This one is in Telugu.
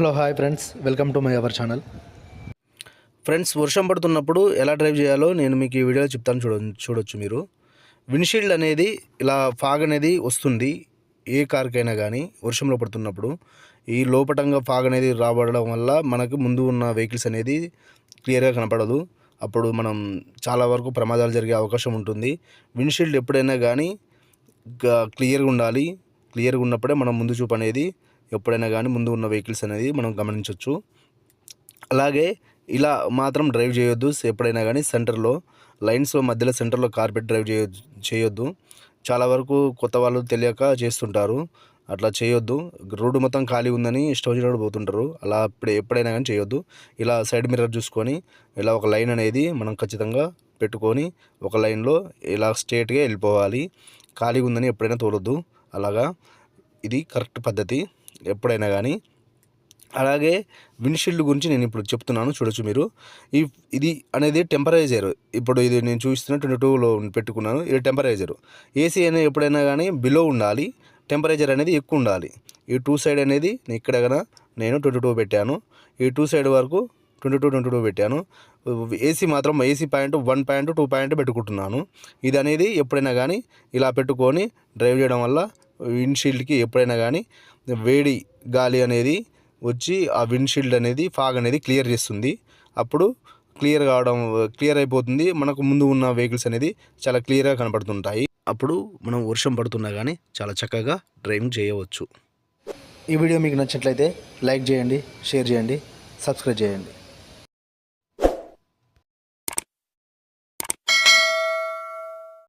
Hello hi friends. Welcome to my our channel. Friends వర్షం పడుతున్నప్పుడు ఎలా డ్రైవ్ చేయాలో నేను మీకు ఈ వీడియోలో చెప్తాను చూడ చూడొచ్చు మీరు. విండ్షీల్డ్ అనేది ఇలా ఫాగ్ అనేది వస్తుంది ఏ కార్కైనా కానీ వర్షంలో పడుతున్నప్పుడు. ఈ లోపటంగా ఫాగ్ అనేది రాబడడం వల్ల మనకు ముందు ఉన్న వెహికల్స్ అనేది క్లియర్గా కనపడదు. అప్పుడు మనం చాలా వరకు ప్రమాదాలు జరిగే అవకాశం ఉంటుంది. విండ్షీల్డ్ ఎప్పుడైనా కానీ క్లియర్గా ఉండాలి. క్లియర్గా ఉన్నప్పుడే మనం ముందు చూపు అనేది ఎప్పుడైనా కానీ ముందు ఉన్న వెహికల్స్ అనేది మనం గమనించవచ్చు అలాగే ఇలా మాత్రం డ్రైవ్ చేయొద్దు. ఎప్పుడైనా కానీ సెంటర్లో లైన్స్లో మధ్యలో సెంటర్లో కార్పెట్ డ్రైవ్ చేయ చేయొద్దు. చాలా వరకు కొత్త వాళ్ళు తెలియక చేస్తుంటారు. అట్లా చేయొద్దు. రోడ్డు మొత్తం ఖాళీ ఉందని ఇష్టం వచ్చినప్పుడు పోతుంటారు. అలా ఇప్పుడు ఎప్పుడైనా కానీ చేయొద్దు. ఇలా సైడ్ మిర్రర్ చూసుకొని ఇలా ఒక లైన్ అనేది మనం ఖచ్చితంగా పెట్టుకొని ఒక లైన్లో ఇలా స్ట్రేట్గా వెళ్ళిపోవాలి. ఖాళీ ఉందని ఎప్పుడైనా తోలొద్దు. అలాగా? ఇది కరెక్ట్ పద్ధతి. ఎప్పుడైనా కానీ అలాగే విండ్షీల్డ్ గురించి నేను ఇప్పుడు చెప్తున్నాను చూడొచ్చు మీరు. ఈ ఇది అనేది టెంపరేచర్ ఇప్పుడు ఇది నేను చూస్తున్న ట్వంటీ టూలో పెట్టుకున్నాను ఇది టెంపరేచర్ ఏసీ అనేది ఎప్పుడైనా కానీ బిలో ఉండాలి టెంపరేచర్ అనేది ఎక్కువ ఉండాలి. ఈ టూ సైడ్ అనేది ఇక్కడ కన్నా నేను ట్వంటీ టూ పెట్టాను. ఈ టూ సైడ్ వరకు ట్వంటీ టూ ట్వంటీ టూ పెట్టాను. ఏసీ మాత్రం AC point one point two point పెట్టుకుంటున్నాను. ఇది అనేది ఎప్పుడైనా కానీ ఇలా పెట్టుకొని డ్రైవ్ చేయడం వల్ల విండ్షీల్డ్కి ఎప్పుడైనా కానీ వేడి గాలి అనేది వచ్చి ఆ విండ్షీల్డ్ అనేది ఫాగ్ అనేది క్లియర్ చేస్తుంది. అప్పుడు క్లియర్ కావడం క్లియర్ అయిపోతుంది. మనకు ముందు ఉన్న వెహికల్స్ అనేది చాలా క్లియర్గా కనపడుతుంటాయి అప్పుడు మనం వర్షం పడుతున్నా కానీ చాలా చక్కగా డ్రైవింగ్ చేయవచ్చు. ఈ వీడియో మీకు నచ్చినట్లయితే లైక్ చేయండి షేర్ చేయండి సబ్స్క్రైబ్ చేయండి.